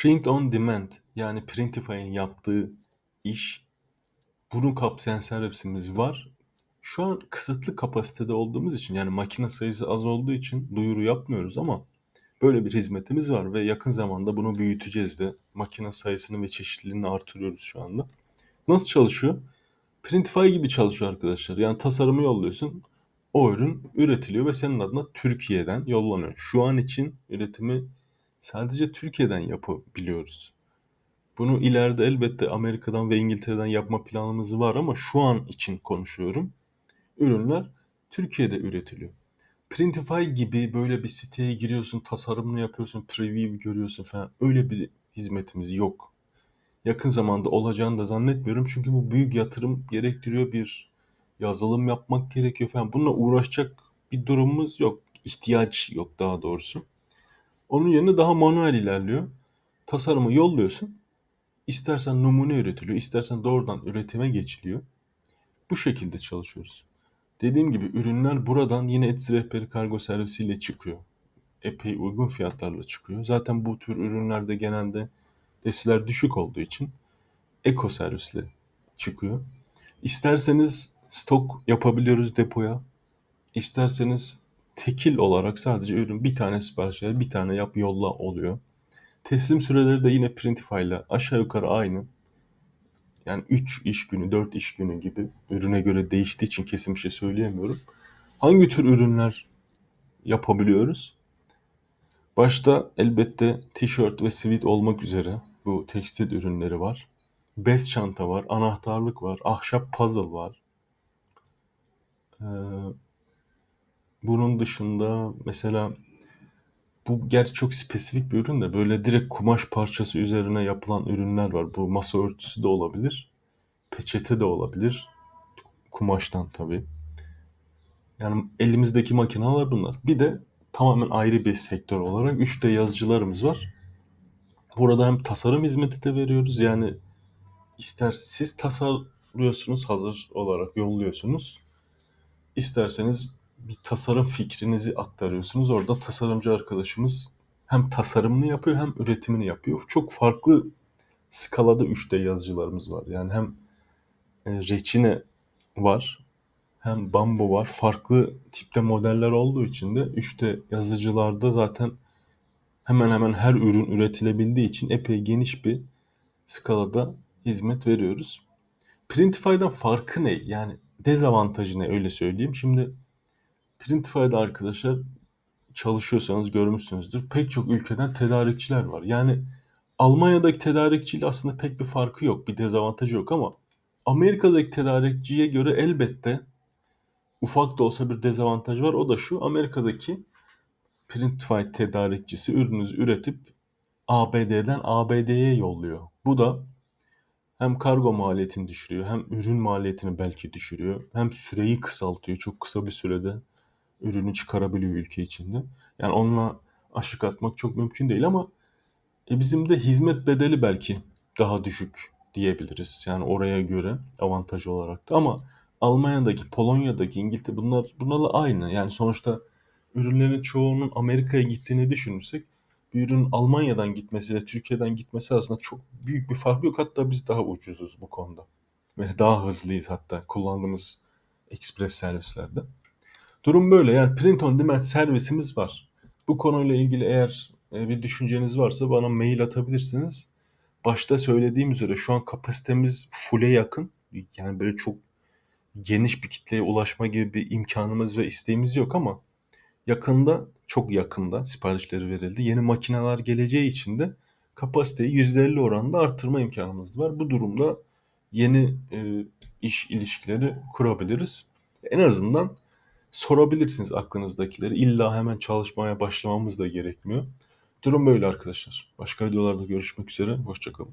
Print on demand yani Printify'ın yaptığı iş bunu kapsayan servisimiz var. Şu an kısıtlı kapasitede olduğumuz için yani makine sayısı az olduğu için duyuru yapmıyoruz ama böyle bir hizmetimiz var ve yakın zamanda bunu büyüteceğiz de. Makine sayısını ve çeşitliliğini artırıyoruz şu anda. Nasıl çalışıyor? Printify gibi çalışıyor arkadaşlar. Yani tasarımı yolluyorsun. O ürün üretiliyor ve senin adına Türkiye'den yollanıyor. Şu an için üretimi sadece Türkiye'den yapabiliyoruz. Bunu ileride elbette Amerika'dan ve İngiltere'den yapma planımız var ama şu an için konuşuyorum. Ürünler Türkiye'de üretiliyor. Printify gibi böyle bir siteye giriyorsun, tasarımını yapıyorsun, preview görüyorsun falan. Öyle bir hizmetimiz yok. Yakın zamanda olacağını da zannetmiyorum. Çünkü bu büyük yatırım gerektiriyor. Bir yazılım yapmak gerekiyor falan. Bununla uğraşacak bir durumumuz yok. İhtiyaç yok daha doğrusu. Onun yerine daha manuel ilerliyor. Tasarımı yolluyorsun. İstersen numune üretiliyor, istersen doğrudan üretime geçiliyor. Bu şekilde çalışıyoruz. Dediğim gibi ürünler buradan yine Etsy rehberi kargo servisiyle çıkıyor. Epey uygun fiyatlarla çıkıyor. Zaten bu tür ürünlerde genelde desiler düşük olduğu için eko servisle çıkıyor. İsterseniz stok yapabiliyoruz depoya. İsterseniz tekil olarak sadece ürün bir tane sipariş ver, bir tane yap yolla oluyor. Teslim süreleri de yine Printify ile aşağı yukarı aynı. Yani 3 iş günü, 4 iş günü gibi ürüne göre değiştiği için kesin bir şey söyleyemiyorum. Hangi tür ürünler yapabiliyoruz? Başta elbette tişört ve sivit olmak üzere bu tekstil ürünleri var. Bez çanta var, anahtarlık var, ahşap puzzle var. Ee, bunun dışında mesela bu gerçi çok spesifik bir ürün de böyle direkt kumaş parçası üzerine yapılan ürünler var. Bu masa örtüsü de olabilir. Peçete de olabilir. Kumaştan tabii. Yani elimizdeki makineler bunlar. Bir de tamamen ayrı bir sektör olarak 3D yazıcılarımız var. Burada hem tasarım hizmeti de veriyoruz. Yani ister siz tasarlıyorsunuz hazır olarak yolluyorsunuz. İsterseniz bir tasarım fikrinizi aktarıyorsunuz. Orada tasarımcı arkadaşımız hem tasarımını yapıyor hem üretimini yapıyor. Çok farklı skalada 3D yazıcılarımız var. Yani hem e, reçine var hem bambu var. Farklı tipte modeller olduğu için de 3D yazıcılarda zaten hemen hemen her ürün üretilebildiği için epey geniş bir skalada hizmet veriyoruz. Printify'dan farkı ne? Yani dezavantajı ne öyle söyleyeyim. Şimdi Printify'da arkadaşlar çalışıyorsanız görmüşsünüzdür. Pek çok ülkeden tedarikçiler var. Yani Almanya'daki tedarikçiyle aslında pek bir farkı yok. Bir dezavantajı yok ama Amerika'daki tedarikçiye göre elbette ufak da olsa bir dezavantaj var. O da şu. Amerika'daki Printify tedarikçisi ürününüzü üretip ABD'den ABD'ye yolluyor. Bu da hem kargo maliyetini düşürüyor, hem ürün maliyetini belki düşürüyor, hem süreyi kısaltıyor. Çok kısa bir sürede ürünü çıkarabiliyor ülke içinde. Yani onunla aşık atmak çok mümkün değil ama e bizim de hizmet bedeli belki daha düşük diyebiliriz. Yani oraya göre avantaj olarak da ama Almanya'daki, Polonya'daki, İngiltere bunlar bunlarla aynı. Yani sonuçta ürünlerin çoğunun Amerika'ya gittiğini düşünürsek bir ürün Almanya'dan gitmesiyle Türkiye'den gitmesi arasında çok büyük bir fark yok. Hatta biz daha ucuzuz bu konuda. Ve daha hızlıyız hatta kullandığımız ekspres servislerde. Durum böyle. Yani print on demand servisimiz var. Bu konuyla ilgili eğer e, bir düşünceniz varsa bana mail atabilirsiniz. Başta söylediğim üzere şu an kapasitemiz full'e yakın. Yani böyle çok geniş bir kitleye ulaşma gibi bir imkanımız ve isteğimiz yok ama yakında çok yakında siparişleri verildi. Yeni makineler geleceği için de kapasiteyi %50 oranında arttırma imkanımız var. Bu durumda yeni e, iş ilişkileri kurabiliriz. En azından sorabilirsiniz aklınızdakileri. İlla hemen çalışmaya başlamamız da gerekmiyor. Durum böyle arkadaşlar. Başka videolarda görüşmek üzere. Hoşçakalın.